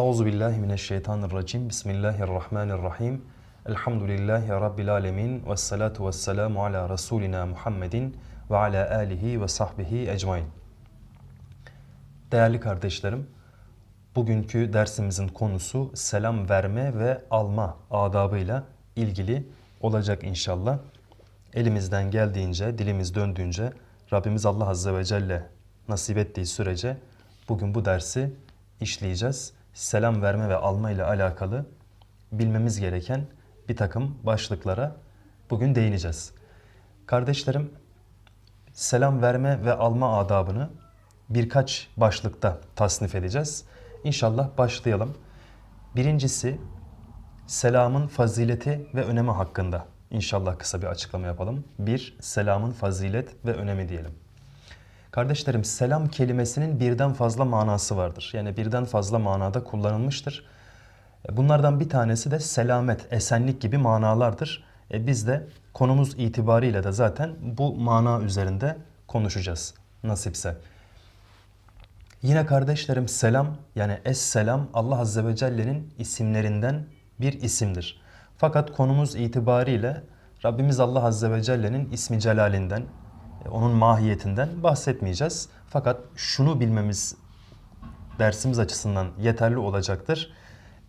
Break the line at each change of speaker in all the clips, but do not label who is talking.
Euzu billahi mineşşeytanirracim. Bismillahirrahmanirrahim. Elhamdülillahi rabbil alamin ve salatu vesselamu ala rasulina Muhammedin ve ala alihi ve sahbihi ecmaîn. Değerli kardeşlerim, bugünkü dersimizin konusu selam verme ve alma adabıyla ilgili olacak inşallah. Elimizden geldiğince, dilimiz döndüğünce Rabbimiz Allah Azze ve Celle nasip ettiği sürece bugün bu dersi işleyeceğiz. Selam verme ve alma ile alakalı bilmemiz gereken bir takım başlıklara bugün değineceğiz. Kardeşlerim, selam verme ve alma adabını birkaç başlıkta tasnif edeceğiz. İnşallah başlayalım. Birincisi selamın fazileti ve önemi hakkında İnşallah kısa bir açıklama yapalım. Bir, selamın fazilet ve önemi diyelim. Kardeşlerim selam kelimesinin birden fazla manası vardır. Yani birden fazla manada kullanılmıştır. Bunlardan bir tanesi de selamet, esenlik gibi manalardır. E biz de konumuz itibariyle de zaten bu mana üzerinde konuşacağız nasipse. Yine kardeşlerim selam yani es-selam Allah Azze ve Celle'nin isimlerinden bir isimdir. Fakat konumuz itibariyle Rabbimiz Allah Azze ve Celle'nin ismi celalinden, onun mahiyetinden bahsetmeyeceğiz. Fakat şunu bilmemiz dersimiz açısından yeterli olacaktır.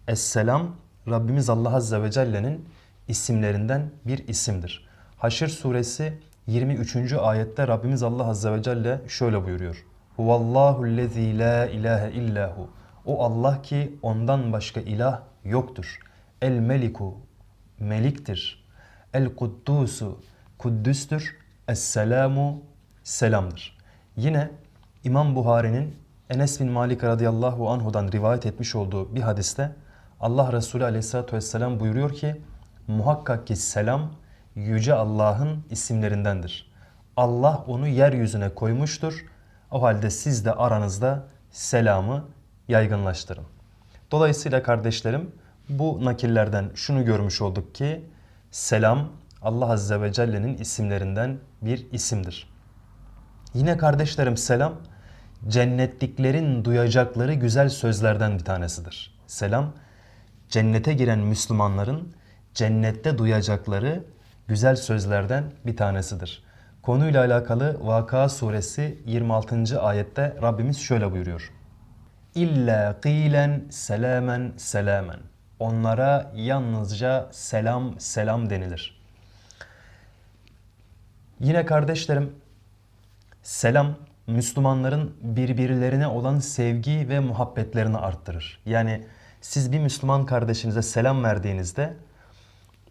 Esselam Rabbimiz Allah Azze ve Celle'nin isimlerinden bir isimdir. Haşr suresi 23. ayette Rabbimiz Allah Azze ve Celle şöyle buyuruyor. Huvallahu lezî la ilahe illahu. O Allah ki ondan başka ilah yoktur. El meliku meliktir. El kuddusu kuddüstür. Esselamu selamdır. Yine İmam Buhari'nin Enes bin Malik radıyallahu anhudan rivayet etmiş olduğu bir hadiste Allah Resulü aleyhissalatü vesselam buyuruyor ki muhakkak ki selam yüce Allah'ın isimlerindendir. Allah onu yeryüzüne koymuştur. O halde siz de aranızda selamı yaygınlaştırın. Dolayısıyla kardeşlerim bu nakillerden şunu görmüş olduk ki selam Allah Azze ve Celle'nin isimlerinden bir isimdir. Yine kardeşlerim selam cennetliklerin duyacakları güzel sözlerden bir tanesidir. Selam cennete giren Müslümanların cennette duyacakları güzel sözlerden bir tanesidir. Konuyla alakalı Vaka suresi 26. ayette Rabbimiz şöyle buyuruyor. İlla kılen selamen selamen. Onlara yalnızca selam selam denilir. Yine kardeşlerim selam Müslümanların birbirlerine olan sevgi ve muhabbetlerini arttırır. Yani siz bir Müslüman kardeşinize selam verdiğinizde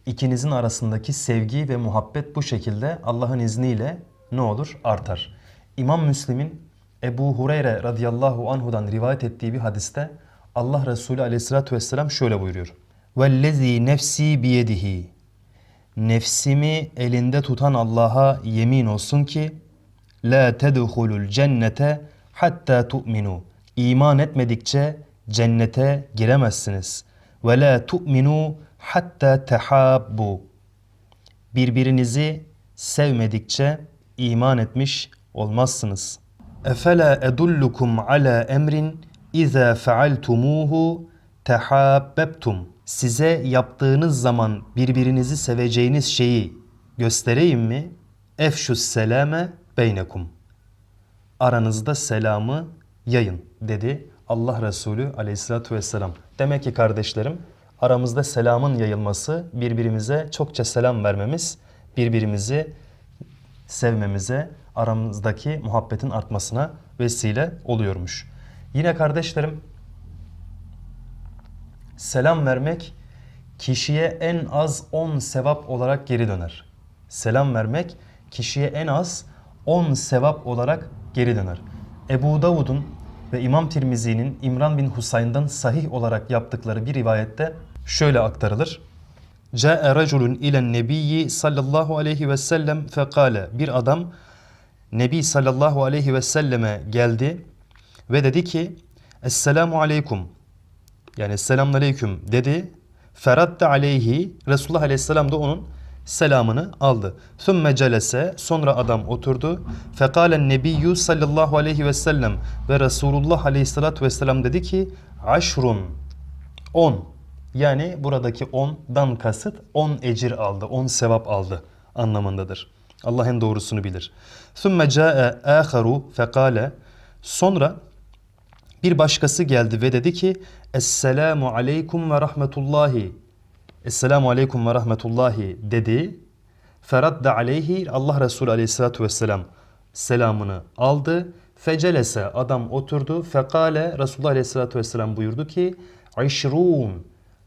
ikinizin arasındaki sevgi ve muhabbet bu şekilde Allah'ın izniyle ne olur? Artar. İmam Müslim'in Ebu Hureyre radıyallahu anhudan rivayet ettiği bir hadiste Allah Resulü aleyhissalatü vesselam şöyle buyuruyor. Vellezî nefsi biyedihi Nefsimi elinde tutan Allah'a yemin olsun ki La tedhulul cennete hatta tu'minu İman etmedikçe cennete giremezsiniz. Ve la tu'minu hatta tehabbu Birbirinizi sevmedikçe iman etmiş olmazsınız. Efela edullukum ala emrin İza fealtumuhu tehabbebtum. Size yaptığınız zaman birbirinizi seveceğiniz şeyi göstereyim mi? Efşus selame beynekum. Aranızda selamı yayın dedi Allah Resulü aleyhissalatü vesselam. Demek ki kardeşlerim aramızda selamın yayılması, birbirimize çokça selam vermemiz, birbirimizi sevmemize, aramızdaki muhabbetin artmasına vesile oluyormuş. Yine kardeşlerim selam vermek kişiye en az 10 sevap olarak geri döner. Selam vermek kişiye en az 10 sevap olarak geri döner. Ebu Davud'un ve İmam Tirmizi'nin İmran bin Husayn'dan sahih olarak yaptıkları bir rivayette şöyle aktarılır. Câe raculun ilen nebiyyi sallallahu aleyhi ve sellem fekale. Bir adam Nebi sallallahu aleyhi ve selleme geldi ve dedi ki Esselamu aleykum yani selamun aleyküm dedi. Feradde aleyhi Resulullah aleyhisselam da onun selamını aldı. Sümme celese sonra adam oturdu. Fekalen nebiyyü sallallahu aleyhi ve sellem ve Resulullah aleyhissalatü vesselam dedi ki aşrun on yani buradaki ondan kasıt on ecir aldı, on sevap aldı anlamındadır. Allah en doğrusunu bilir. Sümme ca'e âkharu fekale sonra bir başkası geldi ve dedi ki Esselamu aleykum ve rahmetullahi Esselamu aleyküm ve rahmetullahi dedi. Feradda aleyhi Allah Resulü aleyhissalatu vesselam selamını aldı. Fecelese adam oturdu. Fekale Resulullah aleyhissalatu vesselam buyurdu ki İşrûn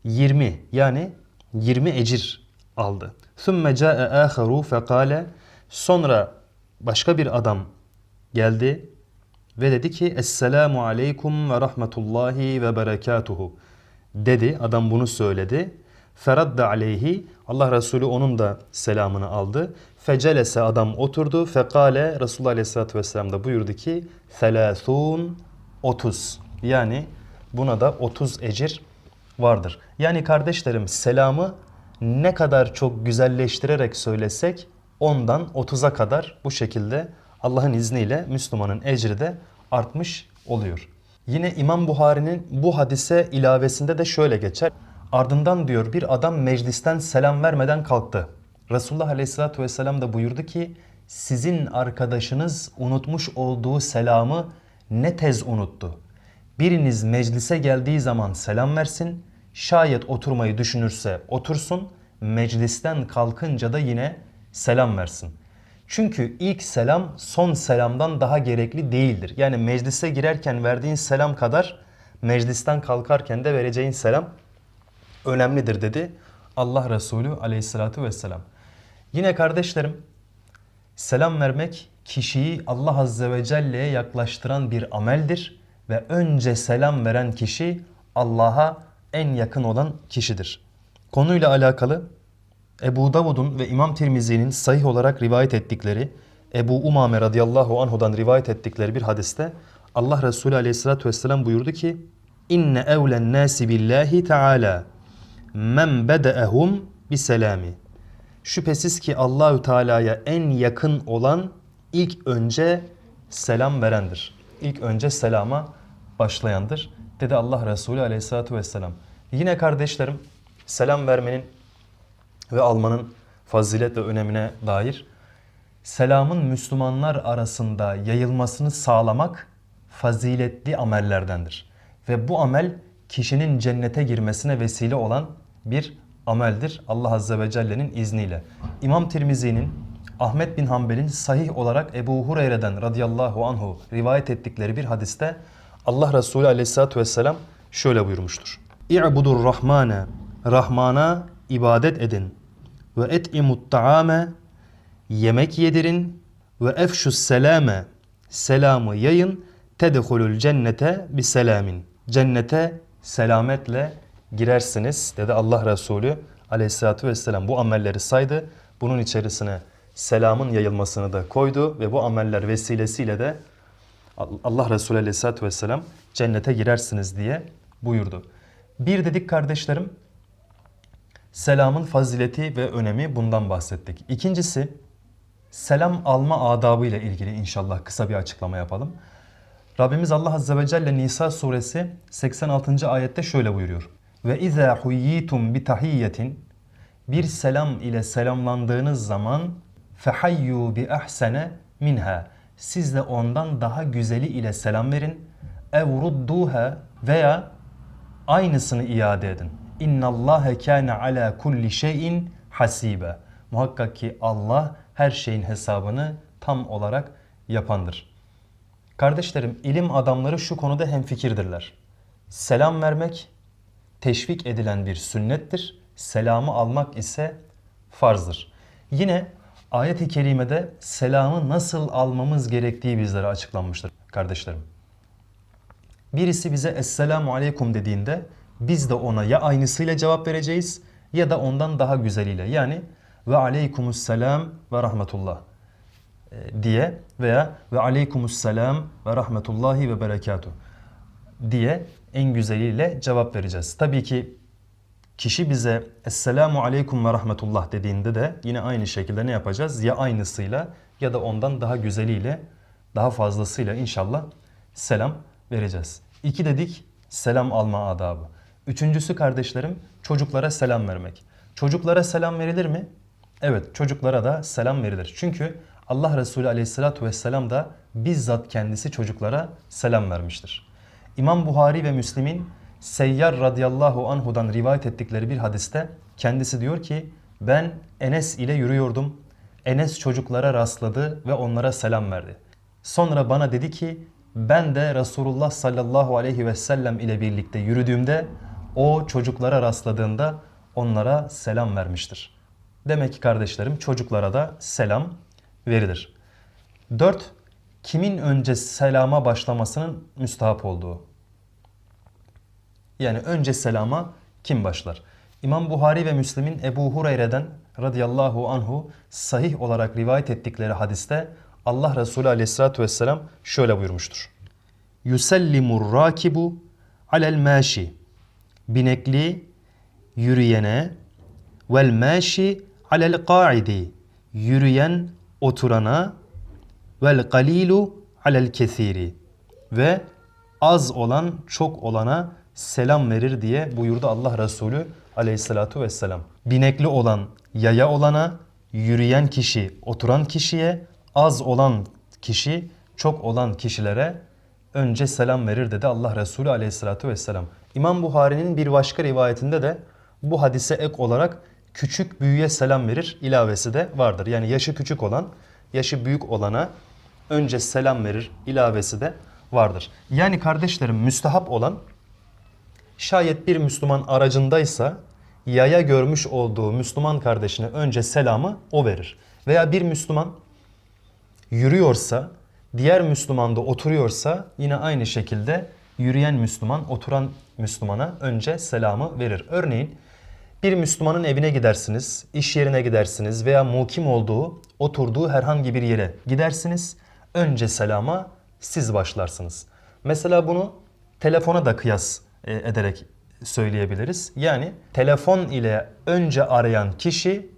20 yani 20 ecir aldı. Thumme ca'e âkharu fekale sonra başka bir adam geldi ve dedi ki Esselamu aleykum ve rahmetullahi ve berekatuhu dedi. Adam bunu söyledi. Feradda aleyhi Allah Resulü onun da selamını aldı. Fecelese adam oturdu. Fekale Resulullah Aleyhisselatü Vesselam da buyurdu ki Selâthûn 30 yani buna da 30 ecir vardır. Yani kardeşlerim selamı ne kadar çok güzelleştirerek söylesek ondan 30'a kadar bu şekilde Allah'ın izniyle Müslümanın ecri de artmış oluyor. Yine İmam Buhari'nin bu hadise ilavesinde de şöyle geçer. Ardından diyor bir adam meclisten selam vermeden kalktı. Resulullah Aleyhisselatü Vesselam da buyurdu ki sizin arkadaşınız unutmuş olduğu selamı ne tez unuttu. Biriniz meclise geldiği zaman selam versin. Şayet oturmayı düşünürse otursun. Meclisten kalkınca da yine selam versin. Çünkü ilk selam son selamdan daha gerekli değildir. Yani meclise girerken verdiğin selam kadar meclisten kalkarken de vereceğin selam önemlidir dedi Allah Resulü aleyhissalatu vesselam. Yine kardeşlerim selam vermek kişiyi Allah Azze ve Celle'ye yaklaştıran bir ameldir ve önce selam veren kişi Allah'a en yakın olan kişidir. Konuyla alakalı Ebu Davud'un ve İmam Tirmizi'nin sahih olarak rivayet ettikleri Ebu Umame radıyallahu anhudan rivayet ettikleri bir hadiste Allah Resulü aleyhissalatü vesselam buyurdu ki İnne evlen nasi billahi teala men bede'ehum biselami Şüphesiz ki Allahü Teala'ya en yakın olan ilk önce selam verendir. İlk önce selama başlayandır dedi Allah Resulü aleyhissalatü vesselam. Yine kardeşlerim selam vermenin ve almanın fazilet ve önemine dair selamın Müslümanlar arasında yayılmasını sağlamak faziletli amellerdendir. Ve bu amel kişinin cennete girmesine vesile olan bir ameldir Allah Azze ve Celle'nin izniyle. İmam Tirmizi'nin Ahmet bin Hanbel'in sahih olarak Ebu Hureyre'den radıyallahu anhu rivayet ettikleri bir hadiste Allah Resulü aleyhissalatü vesselam şöyle buyurmuştur. İ'budur Rahmane, Rahman'a ibadet edin ve et'imut ta'ame, yemek yedirin ve efşus selame, selamı yayın, tedhulul cennete bi selamin. Cennete selametle girersiniz dedi Allah Resulü aleyhissalatü vesselam. Bu amelleri saydı. Bunun içerisine selamın yayılmasını da koydu ve bu ameller vesilesiyle de Allah Resulü aleyhissalatü vesselam cennete girersiniz diye buyurdu. Bir dedik kardeşlerim selamın fazileti ve önemi bundan bahsettik. İkincisi selam alma adabı ile ilgili inşallah kısa bir açıklama yapalım. Rabbimiz Allah Azze ve Celle Nisa suresi 86. ayette şöyle buyuruyor. Ve izâ huyyitum bi tahiyyetin bir selam ile selamlandığınız zaman fehayyu bi ahsene minha siz de ondan daha güzeli ile selam verin ev rudduha veya aynısını iade edin. İnna Allahe kana ala kulli şeyin hasibe. Muhakkak ki Allah her şeyin hesabını tam olarak yapandır. Kardeşlerim ilim adamları şu konuda hemfikirdirler. Selam vermek teşvik edilen bir sünnettir. Selamı almak ise farzdır. Yine ayet-i kerimede selamı nasıl almamız gerektiği bizlere açıklanmıştır kardeşlerim. Birisi bize Esselamu Aleyküm dediğinde biz de ona ya aynısıyla cevap vereceğiz ya da ondan daha güzeliyle. Yani ve aleykümüsselam ve rahmetullah e, diye veya ve aleykümüsselam ve rahmetullahi ve berekatuh diye en güzeliyle cevap vereceğiz. Tabii ki kişi bize Esselamu Aleyküm ve Rahmetullah dediğinde de yine aynı şekilde ne yapacağız? Ya aynısıyla ya da ondan daha güzeliyle, daha fazlasıyla inşallah selam vereceğiz. İki dedik selam alma adabı. Üçüncüsü kardeşlerim çocuklara selam vermek. Çocuklara selam verilir mi? Evet çocuklara da selam verilir. Çünkü Allah Resulü aleyhissalatu vesselam da bizzat kendisi çocuklara selam vermiştir. İmam Buhari ve Müslim'in Seyyar radıyallahu anhudan rivayet ettikleri bir hadiste kendisi diyor ki ben Enes ile yürüyordum. Enes çocuklara rastladı ve onlara selam verdi. Sonra bana dedi ki ben de Resulullah sallallahu aleyhi ve sellem ile birlikte yürüdüğümde o çocuklara rastladığında onlara selam vermiştir. Demek ki kardeşlerim çocuklara da selam verilir. 4. Kimin önce selama başlamasının müstahap olduğu. Yani önce selama kim başlar? İmam Buhari ve Müslim'in Ebu Hureyre'den radıyallahu anhu sahih olarak rivayet ettikleri hadiste Allah Resulü aleyhissalatü vesselam şöyle buyurmuştur. Yusellimur rakibu alel maşi. Binekli yürüyene vel maşi alel qa'idi. Yürüyen oturana vel galilu alel kesiri. Ve az olan çok olana selam verir diye buyurdu Allah Resulü aleyhissalatu vesselam. Binekli olan yaya olana, yürüyen kişi oturan kişiye, az olan kişi çok olan kişilere önce selam verir dedi Allah Resulü aleyhissalatu vesselam. İmam Buhari'nin bir başka rivayetinde de bu hadise ek olarak küçük büyüğe selam verir ilavesi de vardır. Yani yaşı küçük olan, yaşı büyük olana önce selam verir ilavesi de vardır. Yani kardeşlerim müstehap olan Şayet bir Müslüman aracındaysa yaya görmüş olduğu Müslüman kardeşine önce selamı o verir. Veya bir Müslüman yürüyorsa, diğer Müslüman da oturuyorsa yine aynı şekilde yürüyen Müslüman oturan Müslümana önce selamı verir. Örneğin bir Müslümanın evine gidersiniz, iş yerine gidersiniz veya mukim olduğu, oturduğu herhangi bir yere gidersiniz. Önce selama siz başlarsınız. Mesela bunu telefona da kıyas e, ederek söyleyebiliriz. Yani telefon ile önce arayan kişi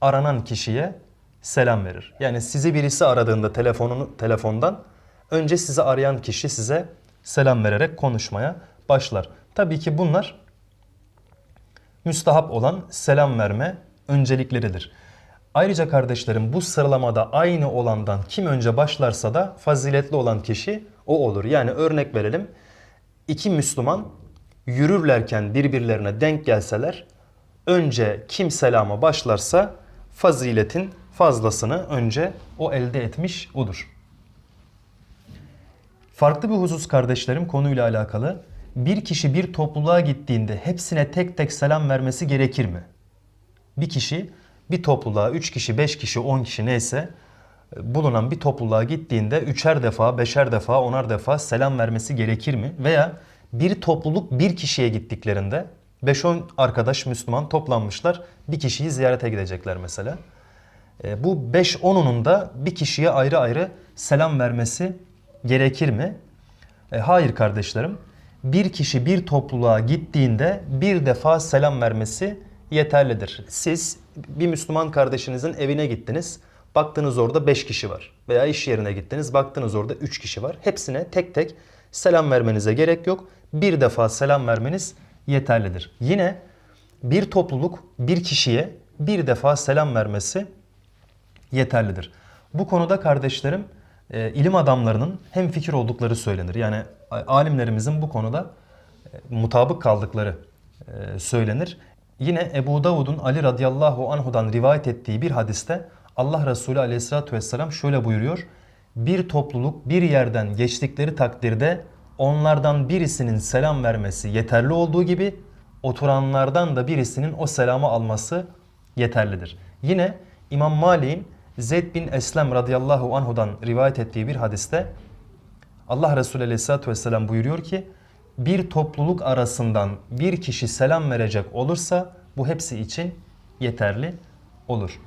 aranan kişiye selam verir. Yani sizi birisi aradığında telefonunu telefondan önce sizi arayan kişi size selam vererek konuşmaya başlar. Tabii ki bunlar müstahap olan selam verme öncelikleridir. Ayrıca kardeşlerim bu sıralamada aynı olandan kim önce başlarsa da faziletli olan kişi o olur. Yani örnek verelim. İki Müslüman yürürlerken birbirlerine denk gelseler önce kim selama başlarsa faziletin fazlasını önce o elde etmiş odur. Farklı bir husus kardeşlerim konuyla alakalı. Bir kişi bir topluluğa gittiğinde hepsine tek tek selam vermesi gerekir mi? Bir kişi bir topluluğa 3 kişi, 5 kişi, 10 kişi neyse bulunan bir topluluğa gittiğinde üçer defa, beşer defa, onar defa selam vermesi gerekir mi? Veya bir topluluk bir kişiye gittiklerinde 5-10 arkadaş Müslüman toplanmışlar bir kişiyi ziyarete gidecekler mesela. E, bu 5-10'unun da bir kişiye ayrı ayrı selam vermesi gerekir mi? E, hayır kardeşlerim. Bir kişi bir topluluğa gittiğinde bir defa selam vermesi yeterlidir. Siz bir Müslüman kardeşinizin evine gittiniz. Baktınız orada 5 kişi var. Veya iş yerine gittiniz. Baktınız orada 3 kişi var. Hepsine tek tek selam vermenize gerek yok. Bir defa selam vermeniz yeterlidir. Yine bir topluluk bir kişiye bir defa selam vermesi yeterlidir. Bu konuda kardeşlerim e, ilim adamlarının hem fikir oldukları söylenir. Yani alimlerimizin bu konuda e, mutabık kaldıkları e, söylenir. Yine Ebu Davud'un Ali radıyallahu anhudan rivayet ettiği bir hadiste Allah Resulü aleyhissalatü vesselam şöyle buyuruyor. Bir topluluk bir yerden geçtikleri takdirde onlardan birisinin selam vermesi yeterli olduğu gibi oturanlardan da birisinin o selamı alması yeterlidir. Yine İmam Malik'in Zeyd bin Eslem radıyallahu anhudan rivayet ettiği bir hadiste Allah Resulü aleyhissalatü vesselam buyuruyor ki bir topluluk arasından bir kişi selam verecek olursa bu hepsi için yeterli olur.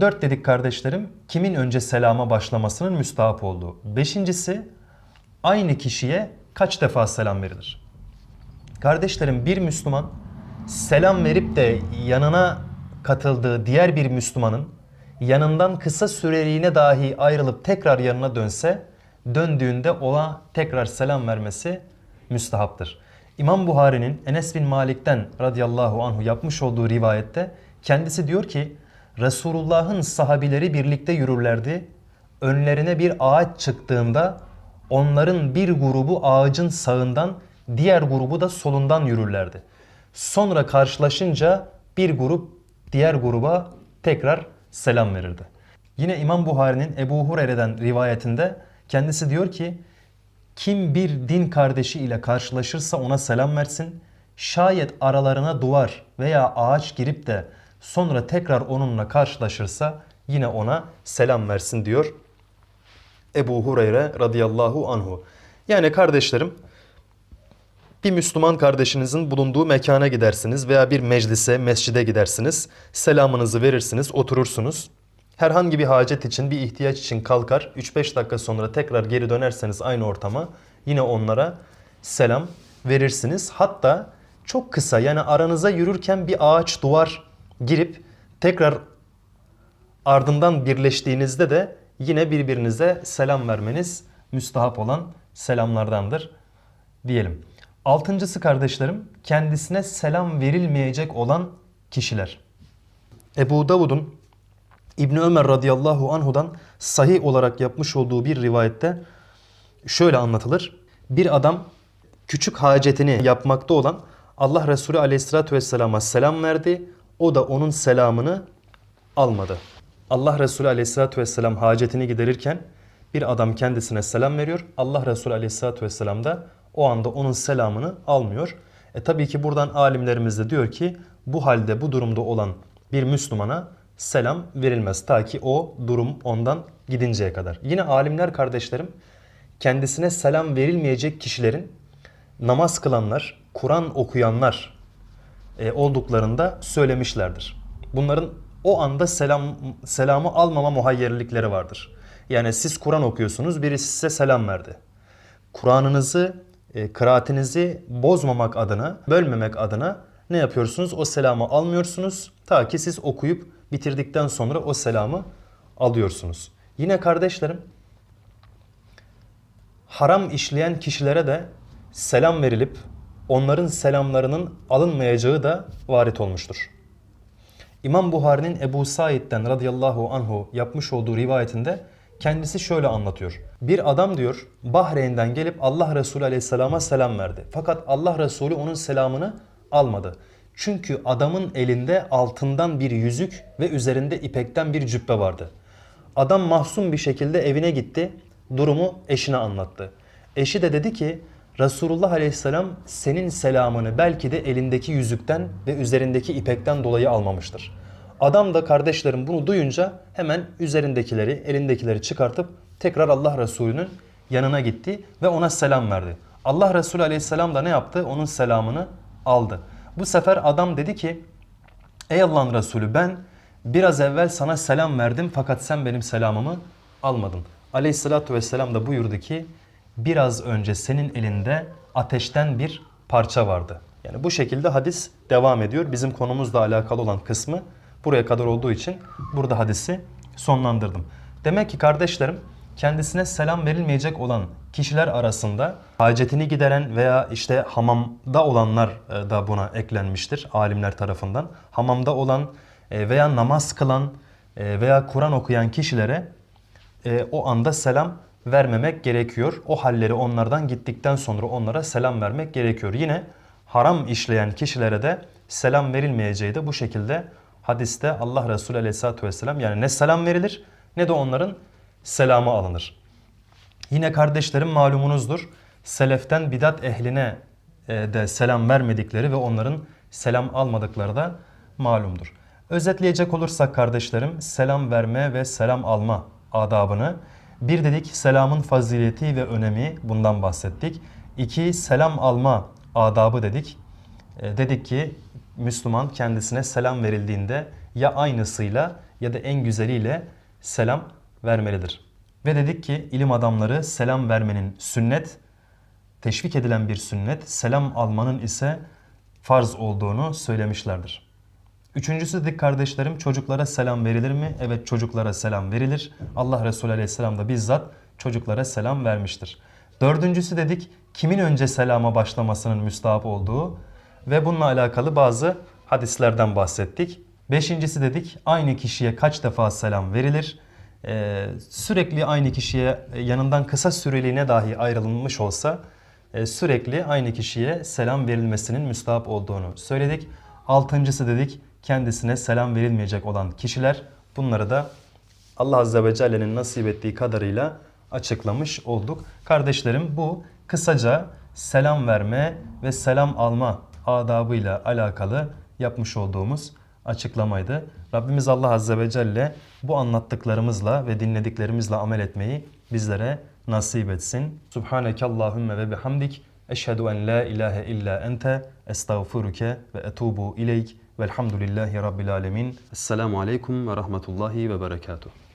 Dört dedik kardeşlerim kimin önce selama başlamasının müstahap olduğu. Beşincisi aynı kişiye kaç defa selam verilir? Kardeşlerim bir Müslüman selam verip de yanına katıldığı diğer bir Müslümanın yanından kısa süreliğine dahi ayrılıp tekrar yanına dönse döndüğünde ona tekrar selam vermesi müstahaptır. İmam Buhari'nin Enes bin Malik'ten radıyallahu anhu yapmış olduğu rivayette kendisi diyor ki Resulullah'ın sahabileri birlikte yürürlerdi. Önlerine bir ağaç çıktığında onların bir grubu ağacın sağından diğer grubu da solundan yürürlerdi. Sonra karşılaşınca bir grup diğer gruba tekrar selam verirdi. Yine İmam Buhari'nin Ebu Hureyre'den rivayetinde kendisi diyor ki kim bir din kardeşi ile karşılaşırsa ona selam versin. Şayet aralarına duvar veya ağaç girip de sonra tekrar onunla karşılaşırsa yine ona selam versin diyor Ebu Hureyre radıyallahu anhu. Yani kardeşlerim bir Müslüman kardeşinizin bulunduğu mekana gidersiniz veya bir meclise, mescide gidersiniz. Selamınızı verirsiniz, oturursunuz. Herhangi bir hacet için, bir ihtiyaç için kalkar. 3-5 dakika sonra tekrar geri dönerseniz aynı ortama yine onlara selam verirsiniz. Hatta çok kısa yani aranıza yürürken bir ağaç, duvar girip tekrar ardından birleştiğinizde de yine birbirinize selam vermeniz müstahap olan selamlardandır diyelim. Altıncısı kardeşlerim kendisine selam verilmeyecek olan kişiler. Ebu Davud'un İbni Ömer radıyallahu anhudan sahih olarak yapmış olduğu bir rivayette şöyle anlatılır. Bir adam küçük hacetini yapmakta olan Allah Resulü aleyhissalatü vesselama selam verdi. O da onun selamını almadı. Allah Resulü aleyhissalatü vesselam hacetini giderirken bir adam kendisine selam veriyor. Allah Resulü aleyhissalatü vesselam da o anda onun selamını almıyor. E tabii ki buradan alimlerimiz de diyor ki bu halde bu durumda olan bir Müslümana selam verilmez. Ta ki o durum ondan gidinceye kadar. Yine alimler kardeşlerim kendisine selam verilmeyecek kişilerin namaz kılanlar, Kur'an okuyanlar e, olduklarında söylemişlerdir. Bunların o anda selam selamı almama muhayyerlikleri vardır. Yani siz Kur'an okuyorsunuz, birisi size selam verdi. Kur'an'ınızı, e, kıraatinizi bozmamak adına, bölmemek adına ne yapıyorsunuz? O selamı almıyorsunuz. Ta ki siz okuyup bitirdikten sonra o selamı alıyorsunuz. Yine kardeşlerim, haram işleyen kişilere de selam verilip onların selamlarının alınmayacağı da varit olmuştur. İmam Buhari'nin Ebu Said'den radıyallahu anhu yapmış olduğu rivayetinde kendisi şöyle anlatıyor. Bir adam diyor Bahreyn'den gelip Allah Resulü aleyhisselama selam verdi. Fakat Allah Resulü onun selamını almadı. Çünkü adamın elinde altından bir yüzük ve üzerinde ipekten bir cübbe vardı. Adam mahzun bir şekilde evine gitti. Durumu eşine anlattı. Eşi de dedi ki Resulullah Aleyhisselam senin selamını belki de elindeki yüzükten ve üzerindeki ipekten dolayı almamıştır. Adam da kardeşlerim bunu duyunca hemen üzerindekileri, elindekileri çıkartıp tekrar Allah Resulü'nün yanına gitti ve ona selam verdi. Allah Resulü Aleyhisselam da ne yaptı? Onun selamını aldı. Bu sefer adam dedi ki Ey Allah'ın Resulü ben biraz evvel sana selam verdim fakat sen benim selamımı almadın. Aleyhissalatü vesselam da buyurdu ki biraz önce senin elinde ateşten bir parça vardı. Yani bu şekilde hadis devam ediyor. Bizim konumuzla alakalı olan kısmı buraya kadar olduğu için burada hadisi sonlandırdım. Demek ki kardeşlerim kendisine selam verilmeyecek olan kişiler arasında hacetini gideren veya işte hamamda olanlar e, da buna eklenmiştir alimler tarafından. Hamamda olan e, veya namaz kılan e, veya Kur'an okuyan kişilere o anda selam vermemek gerekiyor. O halleri onlardan gittikten sonra onlara selam vermek gerekiyor. Yine haram işleyen kişilere de selam verilmeyeceği de bu şekilde hadiste Allah Resulü Aleyhisselatü Vesselam yani ne selam verilir ne de onların selamı alınır. Yine kardeşlerim malumunuzdur. Seleften bidat ehline e, de selam vermedikleri ve onların selam almadıkları da malumdur. Özetleyecek olursak kardeşlerim selam verme ve selam alma adabını bir dedik selamın fazileti ve önemi bundan bahsettik. İki selam alma adabı dedik. E, dedik ki Müslüman kendisine selam verildiğinde ya aynısıyla ya da en güzeliyle selam vermelidir. Ve dedik ki ilim adamları selam vermenin sünnet, teşvik edilen bir sünnet, selam almanın ise farz olduğunu söylemişlerdir. Üçüncüsü dedik kardeşlerim çocuklara selam verilir mi? Evet çocuklara selam verilir. Allah Resulü Aleyhisselam da bizzat çocuklara selam vermiştir. Dördüncüsü dedik kimin önce selama başlamasının müstahap olduğu ve bununla alakalı bazı hadislerden bahsettik. Beşincisi dedik aynı kişiye kaç defa selam verilir? Ee, sürekli aynı kişiye e, yanından kısa süreliğine dahi ayrılmış olsa e, sürekli aynı kişiye selam verilmesinin müstahap olduğunu söyledik. Altıncısı dedik kendisine selam verilmeyecek olan kişiler bunları da Allah Azze ve Celle'nin nasip ettiği kadarıyla açıklamış olduk. Kardeşlerim bu kısaca selam verme ve selam alma adabıyla alakalı yapmış olduğumuz açıklamaydı. Rabbimiz Allah Azze ve Celle bu anlattıklarımızla ve dinlediklerimizle amel etmeyi bizlere nasip etsin. Subhaneke Allahümme ve bihamdik. Eşhedü en la ilahe illa ente estağfuruke ve etubu ileyk. Velhamdülillahi Rabbil alemin. Esselamu aleyküm ve rahmetullahi ve berekatuhu.